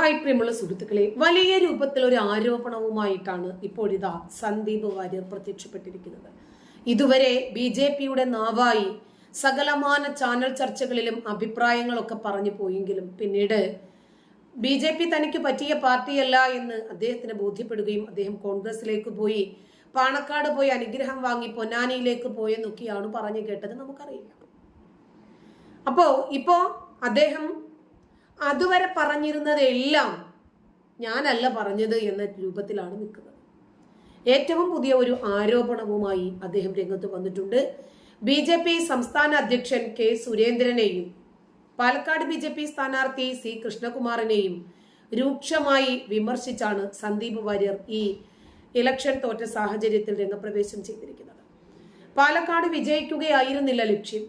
Hi പ്രിയമുള്ള സുഹൃത്തുക്കളെ വലിയ രൂപത്തിൽ ഒരു ആരോപണവുമായിട്ടാണ് ഇപ്പോഴിതാ സന്ദീപ് വാര്യർ പ്രത്യക്ഷപ്പെട്ടിരിക്കുന്നത്. ഇതുവരെ ബി ജെ പിയുടെ നാവായി സകലമാന ചാനൽ ചർച്ചകളിലും അഭിപ്രായങ്ങളൊക്കെ പറഞ്ഞു പോയെങ്കിലും പിന്നീട് ബി ജെ പി തനിക്ക് പറ്റിയ പാർട്ടിയല്ല എന്ന് അദ്ദേഹത്തിന് ബോധ്യപ്പെടുകയും അദ്ദേഹം കോൺഗ്രസിലേക്ക് പോയി പാണക്കാട് പോയി അനുഗ്രഹം വാങ്ങി പൊന്നാനിയിലേക്ക് പോയെന്നൊക്കെയാണ് പറഞ്ഞു കേട്ടത് നമുക്കറിയില്ല. അപ്പോ ഇപ്പോ അദ്ദേഹം അതുവരെ പറഞ്ഞിരുന്നതെല്ലാം ഞാനല്ല പറഞ്ഞത് എന്ന രൂപത്തിലാണ് നിൽക്കുന്നത്. ഏറ്റവും പുതിയ ഒരു ആരോപണവുമായി അദ്ദേഹം രംഗത്ത് വന്നിട്ടുണ്ട്. ബി ജെ പി സംസ്ഥാന അധ്യക്ഷൻ കെ സുരേന്ദ്രനെയും പാലക്കാട് ബി ജെ പി സ്ഥാനാർത്ഥി സി കൃഷ്ണകുമാറിനെയും രൂക്ഷമായി വിമർശിച്ചാണ് സന്ദീപ് വാര്യർ ഈ ഇലക്ഷൻ തോറ്റ സാഹചര്യത്തിൽ രംഗപ്രവേശം ചെയ്തിരിക്കുന്നത്. പാലക്കാട് വിജയിക്കുകയായിരുന്നില്ല ലക്ഷ്യം.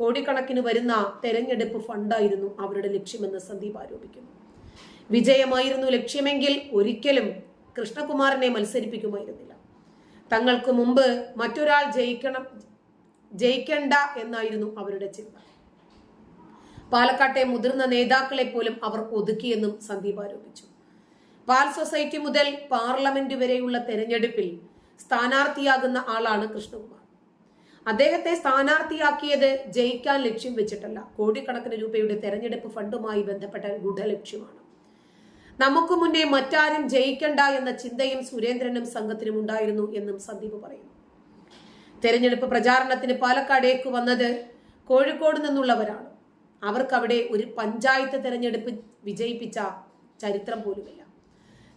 കോടിക്കണക്കിന് വരുന്ന തെരഞ്ഞെടുപ്പ് ഫണ്ടായിരുന്നു അവരുടെ ലക്ഷ്യമെന്ന് സന്ദീപ് ആരോപിക്കുന്നു. വിജയമായിരുന്നു ലക്ഷ്യമെങ്കിൽ ഒരിക്കലും കൃഷ്ണകുമാറിനെ മത്സരിപ്പിക്കുമായിരുന്നില്ല. തങ്ങൾക്ക് മുമ്പ് മറ്റൊരാൾ ജയിക്കണം ജയിക്കണ്ട എന്നായിരുന്നു അവരുടെ ചിന്ത. പാലക്കാട്ടെ മുതിർന്ന നേതാക്കളെ പോലും അവർ ഒതുക്കിയെന്നും സന്ദീപ് ആരോപിച്ചു. പാൽ സൊസൈറ്റി മുതൽ പാർലമെന്റ് വരെയുള്ള തെരഞ്ഞെടുപ്പിൽ സ്ഥാനാർത്ഥിയാകുന്ന ആളാണ് കൃഷ്ണകുമാർ. അദ്ദേഹത്തെ സ്ഥാനാർത്ഥിയാക്കിയത് ജയിക്കാൻ ലക്ഷ്യം വെച്ചിട്ടല്ല. കോടിക്കണക്കിന് രൂപയുടെ തെരഞ്ഞെടുപ്പ് ഫണ്ടുമായി ബന്ധപ്പെട്ട ഗൂഢലക്ഷ്യമാണ്. നമുക്ക് മുന്നേ മറ്റാരും ജയിക്കണ്ട എന്ന ചിന്തയും സുരേന്ദ്രനും സംഘത്തിനും ഉണ്ടായിരുന്നു എന്നും സന്ദീപ് പറയുന്നു. തെരഞ്ഞെടുപ്പ് പ്രചാരണത്തിന് പാലക്കാടേക്ക് വന്നത് കോഴിക്കോട് നിന്നുള്ളവരാണ്. അവർക്കവിടെ ഒരു പഞ്ചായത്ത് തെരഞ്ഞെടുപ്പ് വിജയിപ്പിച്ച ചരിത്രം പോലുമില്ല.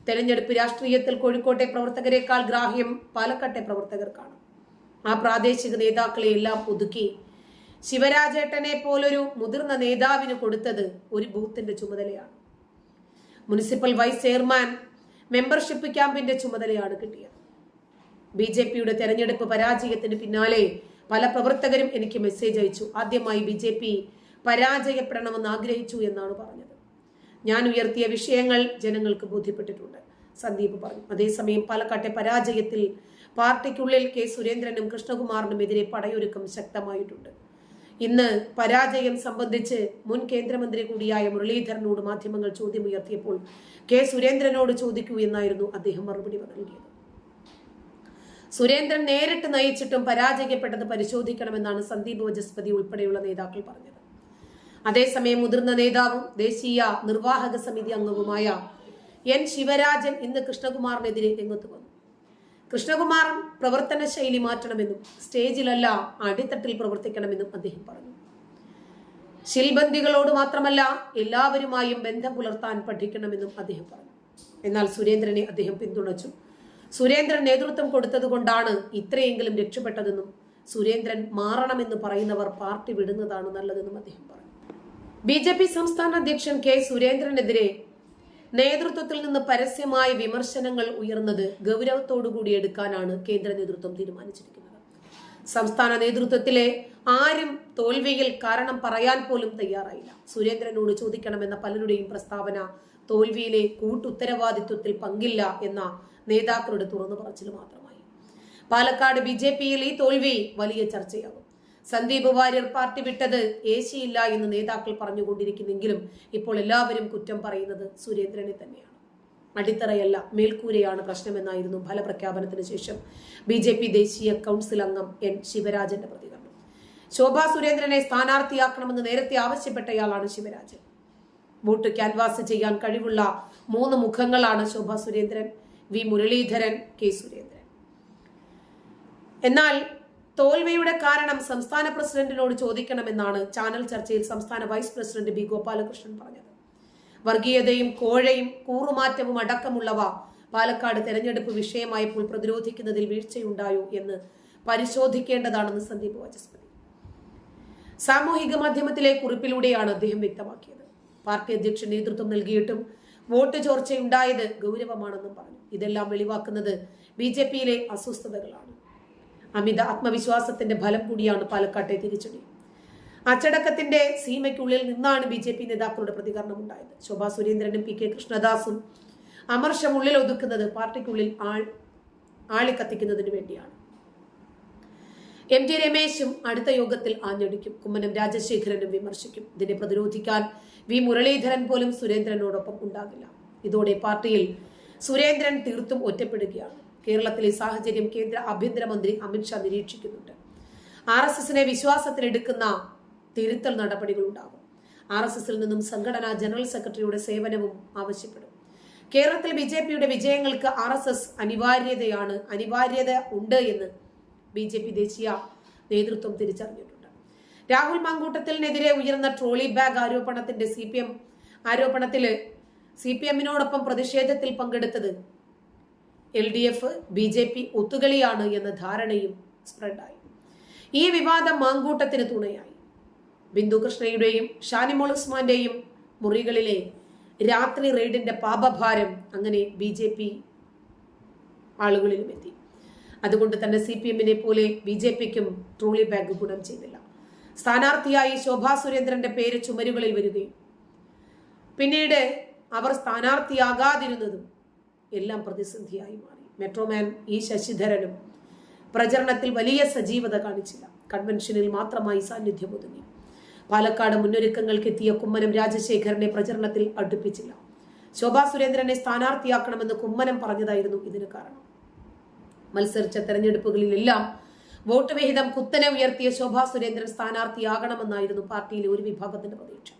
തെരഞ്ഞെടുപ്പ് രാഷ്ട്രീയത്തിൽ കോഴിക്കോട്ടെ പ്രവർത്തകരെക്കാൾ ഗ്രാഹ്യം പാലക്കാട്ടെ പ്രവർത്തകർക്കാണ്. ആ പ്രാദേശിക നേതാക്കളെ എല്ലാം ഒതുക്കി ശിവരാജേട്ടനെ പോലൊരു മുതിർന്ന നേതാവിന് കൊടുത്തത് ഒരു ബൂത്തിന്റെ ചുമതലയാണ്. മുനിസിപ്പൽ വൈസ് ചെയർമാൻ മെമ്പർഷിപ്പ് ക്യാമ്പിന്റെ ചുമതലയാണ് കിട്ടിയത്. ബി ജെ പിയുടെ തെരഞ്ഞെടുപ്പ് പരാജയത്തിന് പിന്നാലെ പല പ്രവർത്തകരും എനിക്ക് മെസ്സേജ് അയച്ചു. ആദ്യമായി ബി ജെ പി പരാജയപ്പെടണമെന്ന് ആഗ്രഹിച്ചു എന്നാണ് പറഞ്ഞത്. ഞാൻ ഉയർത്തിയ വിഷയങ്ങൾ ജനങ്ങൾക്ക് ബോധ്യപ്പെട്ടിട്ടുണ്ട്. സന്ദീപ് പറഞ്ഞു. അതേസമയം പാലക്കാട്ടെ പരാജയത്തിൽ പാർട്ടിക്കുള്ളിൽ കെ സുരേന്ദ്രനും കൃഷ്ണകുമാറിനും എതിരെ പടയൊരുക്കം ശക്തമായിട്ടുണ്ട്. ഇന്ന് പരാജയം സംബന്ധിച്ച് മുൻ കേന്ദ്രമന്ത്രി കൂടിയായ മുരളീധരനോട് മാധ്യമങ്ങൾ ചോദ്യമുയർത്തിയപ്പോൾ കെ സുരേന്ദ്രനോട് ചോദിക്കൂ എന്നായിരുന്നു അദ്ദേഹം മറുപടി നൽകിയത്. സുരേന്ദ്രൻ നേരിട്ട് നയിച്ചിട്ടും പരാജയപ്പെട്ടത് പരിശോധിക്കണമെന്നാണ് സന്ദീപ് വജസ്പതി ഉൾപ്പെടെയുള്ള നേതാക്കൾ പറഞ്ഞത്. അതേസമയം മുതിർന്ന നേതാവും ദേശീയ നിർവാഹക സമിതി അംഗവുമായ എൻ ശിവരാജൻ ഇന്ന് കൃഷ്ണകുമാറിനെതിരെ രംഗത്ത് വന്നു. കൃഷ്ണകുമാർ പ്രവർത്തന ശൈലി മാറ്റണമെന്നും സ്റ്റേജിലല്ല അടിത്തട്ടിൽ പ്രവർത്തിക്കണമെന്നും അദ്ദേഹം പറഞ്ഞു. ശിൽബന്ധികളോട് മാത്രമല്ല എല്ലാവരുമായും ബന്ധം പുലർത്താൻ പഠിക്കണമെന്നും അദ്ദേഹം പറഞ്ഞു. എന്നാൽ സുരേന്ദ്രനെ അദ്ദേഹം പിന്തുണച്ചു. സുരേന്ദ്രൻ നേതൃത്വം കൊടുത്തതുകൊണ്ടാണ് ഇത്രയെങ്കിലും രക്ഷപ്പെട്ടതെന്നും സുരേന്ദ്രൻ മാറണമെന്ന് പറയുന്നവർ പാർട്ടി വിടുന്നതാണ് നല്ലതെന്നും അദ്ദേഹം പറഞ്ഞു. ബി ജെ പി സംസ്ഥാന അധ്യക്ഷൻ കെ സുരേന്ദ്രനെതിരെ നേതൃത്വത്തിൽ നിന്ന് പരസ്യമായ വിമർശനങ്ങൾ ഉയർന്നത് ഗൗരവത്തോടുകൂടി എടുക്കാനാണ് കേന്ദ്ര നേതൃത്വം തീരുമാനിച്ചിരിക്കുന്നത്. സംസ്ഥാന നേതൃത്വത്തിലെ ആരും തോൽവിയിൽ കാരണം പറയാൻ പോലും തയ്യാറായില്ല. സുരേന്ദ്രനോട് ചോദിക്കണമെന്ന പലരുടെയും പ്രസ്താവന തോൽവിയിലെ കൂട്ടുത്തരവാദിത്വത്തിൽ പങ്കില്ല എന്ന നേതാക്കളുടെ തുറന്നു പറച്ചിൽ മാത്രമായി. പാലക്കാട് ബി ജെ പിയിൽ ഈ തോൽവി വലിയ ചർച്ചയാകും. സന്ദീപ് വാര്യർ പാർട്ടി വിട്ടത് ഏശിയില്ല എന്ന് നേതാക്കൾ പറഞ്ഞുകൊണ്ടിരിക്കുന്നെങ്കിലും ഇപ്പോൾ എല്ലാവരും കുറ്റം പറയുന്നത് സുരേന്ദ്രനെ തന്നെയാണ്. അടിത്തറയല്ല മേൽക്കൂരയാണ് പ്രശ്നമെന്നായിരുന്നു ഫലപ്രഖ്യാപനത്തിന് ശേഷം ബി ജെ പി ദേശീയ കൗൺസിൽ അംഗം എൻ ശിവരാജന്റെ പ്രതികരണം. ശോഭാ സുരേന്ദ്രനെ സ്ഥാനാർത്ഥിയാക്കണമെന്ന് നേരത്തെ ആവശ്യപ്പെട്ടയാളാണ് ശിവരാജൻ. വോട്ട് ക്യാൻവാസ് ചെയ്യാൻ കഴിവുള്ള മൂന്ന് മുഖങ്ങളാണ് ശോഭാ സുരേന്ദ്രൻ വി മുരളീധരൻ കെ സുരേന്ദ്രൻ. എന്നാൽ തോൽവിയുടെ കാരണം സംസ്ഥാന പ്രസിഡന്റിനോട് ചോദിക്കണമെന്നാണ് ചാനൽ ചർച്ചയിൽ സംസ്ഥാന വൈസ് പ്രസിഡന്റ് ബി ഗോപാലകൃഷ്ണൻ പറഞ്ഞത്. വർഗീയതയും കോഴയും കൂറുമാറ്റവും അടക്കമുള്ളവ പാലക്കാട് തെരഞ്ഞെടുപ്പ് വിഷയമായപ്പോൾ പ്രതിരോധിക്കുന്നതിൽ വീഴ്ചയുണ്ടായോ എന്ന് പരിശോധിക്കേണ്ടതാണെന്ന് സന്ദീപ് വാചസ്പതി സാമൂഹിക മാധ്യമത്തിലെ കുറിപ്പിലൂടെയാണ് അദ്ദേഹം വ്യക്തമാക്കിയത്. പാർട്ടി അധ്യക്ഷൻ നേതൃത്വം നൽകിയിട്ടും വോട്ട് ചോർച്ചയുണ്ടായത് ഗൗരവമാണെന്നും പറഞ്ഞു. ഇതെല്ലാം വെളിവാക്കുന്നത് ബി ജെ പിയിലെ അസ്വസ്ഥതകളാണ്. അമിത ആത്മവിശ്വാസത്തിന്റെ ഫലം കൂടിയാണ് പാലക്കാട്ടെ തിരിച്ചടി. അച്ചടക്കത്തിന്റെ സീമയ്ക്കുള്ളിൽ നിന്നാണ് ബി ജെ പി നേതാക്കളുടെ പ്രതികരണം ഉണ്ടായത്. ശോഭാ സുരേന്ദ്രനും പി കെ കൃഷ്ണദാസും അമർഷം ഉള്ളിൽ ഒതുക്കുന്നത് പാർട്ടിക്കുള്ളിൽ ആൾ ആളിക്കത്തിക്കുന്നതിന് വേണ്ടിയാണ്. എം ജി രമേശും അടുത്ത യോഗത്തിൽ ആഞ്ഞടിക്കും. കുമ്മനം രാജശേഖരനും വിമർശിക്കും. ഇതിനെ പ്രതിരോധിക്കാൻ വി മുരളീധരൻ പോലും സുരേന്ദ്രനോടൊപ്പം ഉണ്ടാകില്ല. ഇതോടെ പാർട്ടിയിൽ സുരേന്ദ്രൻ തീർത്തും ഒറ്റപ്പെടുകയാണ്. കേരളത്തിലെ സാഹചര്യം കേന്ദ്ര ആഭ്യന്തരമന്ത്രി അമിത്ഷാ നിരീക്ഷിക്കുന്നുണ്ട്. ആർ എസ് എസിനെ വിശ്വാസത്തിലെടുക്കുന്ന തിരുത്തൽ നടപടികൾ ഉണ്ടാകും ആർ എസ് എസിൽ നിന്നും സംഘടനാ ജനറൽ സെക്രട്ടറിയുടെ സേവനവും ആവശ്യപ്പെടും. കേരളത്തിൽ ബി ജെ പിയുടെ വിജയങ്ങൾക്ക് ആർ എസ് എസ് അനിവാര്യതയാണ് അനിവാര്യത ഉണ്ട് എന്ന് ബി ജെ പി ദേശീയ നേതൃത്വം തിരിച്ചറിഞ്ഞിട്ടുണ്ട്. രാഹുൽ മാങ്കൂട്ടത്തിനെതിരെ ഉയർന്ന ട്രോളി ബാഗ് ആരോപണത്തിന്റെ സി പി എം ആരോപണത്തിൽ സി പി എമ്മിനോടൊപ്പം പ്രതിഷേധത്തിൽ പങ്കെടുത്തത് L D F B J P ഒത്തുകളിയാണ് എന്ന ധാരണയും സ്പ്രെഡായി. ഈ വിവാദം മാങ്കൂട്ടത്തിന് തുണയായി. ബിന്ദു കൃഷ്ണയുടെയും ഷാനിമോൾ ഉസ്മാന്റെയും മുറികളിലെ രാത്രി റെയ്ഡിന്റെ പാപഭാരം അങ്ങനെ ബി ജെ പി ആളുകളിലും എത്തി. അതുകൊണ്ട് തന്നെ സി പി എമ്മിനെ പോലെ ബി ജെ പിക്കും ട്രോളി ബാഗ് ഗുണം ചെയ്തില്ല. സ്ഥാനാർത്ഥിയായി ശോഭാ സുരേന്ദ്രന്റെ പേര് ചുമരുകളിൽ വരികയും. പിന്നീട് അവർ സ്ഥാനാർത്ഥിയാകാതിരുന്നതും എല്ലാം പ്രതിസന്ധിയായി മാറി. മെട്രോമാൻ ഈ ശശിധരനും പ്രചരണത്തിൽ വലിയ സജീവത കാണിച്ചില്ല. കൺവെൻഷനിൽ മാത്രമായി സാന്നിധ്യം ഒതുങ്ങി പാലക്കാട് മുന്നൊരുക്കങ്ങൾക്ക് എത്തിയ കുമ്മനം രാജശേഖരനെ പ്രചരണത്തിൽ അടുപ്പിച്ചില്ല. ശോഭാ സുരേന്ദ്രനെ സ്ഥാനാർത്ഥിയാക്കണമെന്ന് കുമ്മനം പറഞ്ഞതായിരുന്നു ഇതിന് കാരണം. മത്സരിച്ച തെരഞ്ഞെടുപ്പുകളിലെല്ലാം വോട്ട് വിഹിതം കുത്തനെ ഉയർത്തിയ ശോഭാ സുരേന്ദ്രൻ സ്ഥാനാർത്ഥിയാകണമെന്നായിരുന്നു പാർട്ടിയിലെ ഒരു വിഭാഗത്തിന്റെ പ്രതീക്ഷ.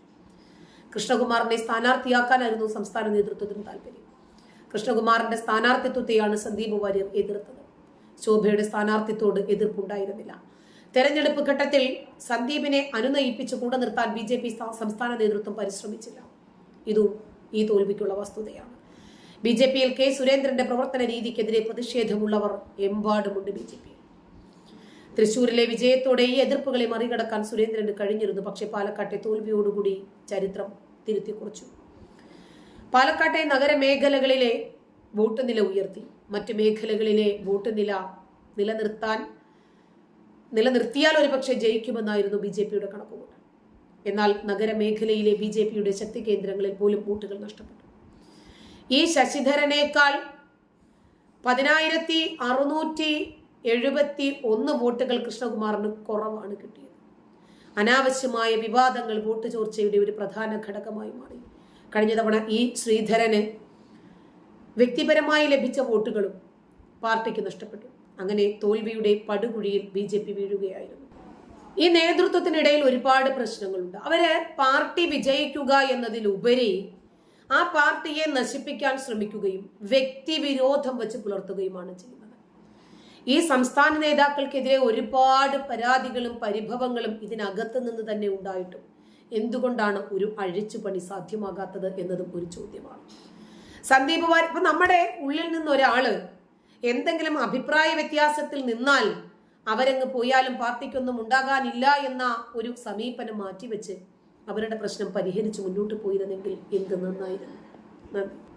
കൃഷ്ണകുമാറിനെ സ്ഥാനാർത്ഥിയാക്കാനായിരുന്നു സംസ്ഥാന നേതൃത്വത്തിന് താല്പര്യം കൃഷ്ണകുമാറിന്റെ സ്ഥാനാർത്ഥിത്വത്തെയാണ് സന്ദീപ് വാര്യർ എതിർത്തത്. ശോഭയുടെ സ്ഥാനാർത്ഥിത്വത്തോട് എതിർപ്പുണ്ടായിരുന്നില്ല. തെരഞ്ഞെടുപ്പ് ഘട്ടത്തിൽ സന്ദീപിനെ അനുനയിപ്പിച്ച് കൂടെ നിർത്താൻ ബി ജെ പി സംസ്ഥാന നേതൃത്വം പരിശ്രമിച്ചില്ല. ഇതും ഈ തോൽവിക്കുള്ള വസ്തുതയാണ്. ബി ജെ പിയിൽ കെ സുരേന്ദ്രന്റെ പ്രവർത്തന രീതിക്കെതിരെ പ്രതിഷേധമുള്ളവർ എമ്പാടുമുണ്ട് ബി ജെ പി. തൃശൂരിലെ വിജയത്തോടെ ഈ എതിർപ്പുകളെ മറികടക്കാൻ സുരേന്ദ്രന് കഴിഞ്ഞിരുന്നു. പക്ഷേ പാലക്കാട്ടെ തോൽവിയോടുകൂടി ചരിത്രം തിരുത്തി കുറിച്ചു പാലക്കാട്ടെ നഗരമേഖലകളിലെ വോട്ട് നില ഉയർത്തി. മറ്റ് മേഖലകളിലെ വോട്ട് നില നിലനിർത്താൻ നിലനിർത്തിയാൽ ഒരുപക്ഷെ ജയിക്കുമെന്നായിരുന്നു ബി ജെ പിയുടെ കണക്കുകൂട്ടൽ. എന്നാൽ നഗരമേഖലയിലെ ബി ജെ പിയുടെ ശക്തി കേന്ദ്രങ്ങളിൽ പോലും വോട്ടുകൾ നഷ്ടപ്പെട്ടു. ഈ ശശിധരനേക്കാൾ പതിനായിരത്തി അറുന്നൂറ്റി എഴുപത്തി ഒന്ന് വോട്ടുകൾ കൃഷ്ണകുമാറിന് കുറവാണ് കിട്ടിയത്. അനാവശ്യമായ വിവാദങ്ങൾ വോട്ട് ചോർച്ചയുടെ ഒരു പ്രധാന ഘടകമായി മാറി കഴിഞ്ഞ തവണ ഈ ശ്രീധരന് വ്യക്തിപരമായി ലഭിച്ച വോട്ടുകളും പാർട്ടിക്ക് നഷ്ടപ്പെട്ടു. അങ്ങനെ തോൽവിയുടെ പടുകുഴിയിൽ ബി ജെ പി വീഴുകയായിരുന്നു. ഈ നേതൃത്വത്തിനിടയിൽ ഒരുപാട് പ്രശ്നങ്ങളുണ്ട്. അവർ പാർട്ടി വിജയിക്കുക എന്നതിലുപരി ആ പാർട്ടിയെ നശിപ്പിക്കാൻ ശ്രമിക്കുകയും വ്യക്തിവിരോധം വെച്ച് പുലർത്തുകയുമാണ് ചെയ്യുന്നത്. ഈ സംസ്ഥാന നേതാക്കൾക്കെതിരെ ഒരുപാട് പരാതികളും പരിഭവങ്ങളും ഇതിനകത്ത് നിന്ന് തന്നെ ഉണ്ടായിട്ടും എന്തുകൊണ്ടാണ് ഒരു അഴിച്ചുപണി സാധ്യമാകാത്തത് എന്നതും ഒരു ചോദ്യമാണ്. സന്ദീപ് വാര്യർ ഇപ്പം നമ്മുടെ ഉള്ളിൽ നിന്ന് ഒരാൾ എന്തെങ്കിലും അഭിപ്രായ വ്യത്യാസത്തിൽ നിന്നാൽ അവരങ്ങ് പോയാലും പാർട്ടിക്കൊന്നും ഉണ്ടാകാനില്ല എന്ന ഒരു സമീപനം മാറ്റിവെച്ച് അവരുടെ പ്രശ്നം പരിഹരിച്ച് മുന്നോട്ട് പോയിരുന്നെങ്കിൽ എന്ത് നന്നായിരുന്നു? നന്ദി.